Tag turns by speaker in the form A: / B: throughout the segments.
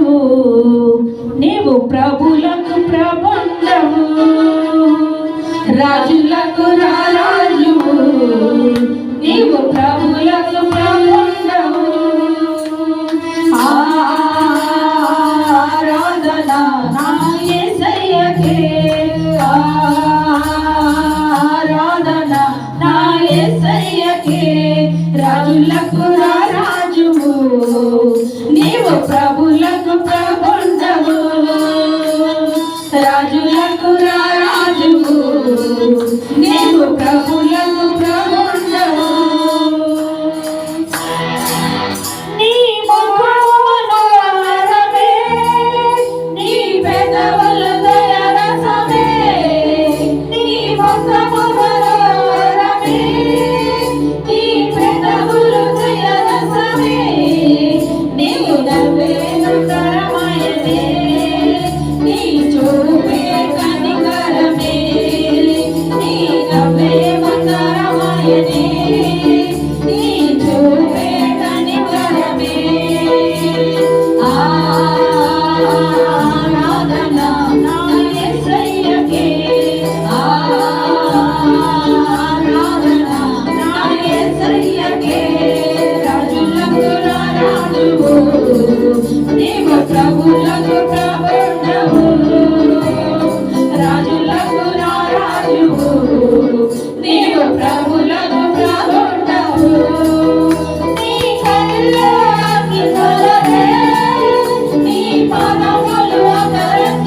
A: బంధువు నీవు ప్రభులకు ప్రబంధము. రాజులకు రాజు నీవు ప్రభులకు ప్రబంధము. ఆరాధన నాయసయ్యకే ఆరాధన నాయసయ్యకే రాజులకు రాజువు ప్రభులకు ప్రభుత్వము రాజుల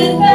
A: Você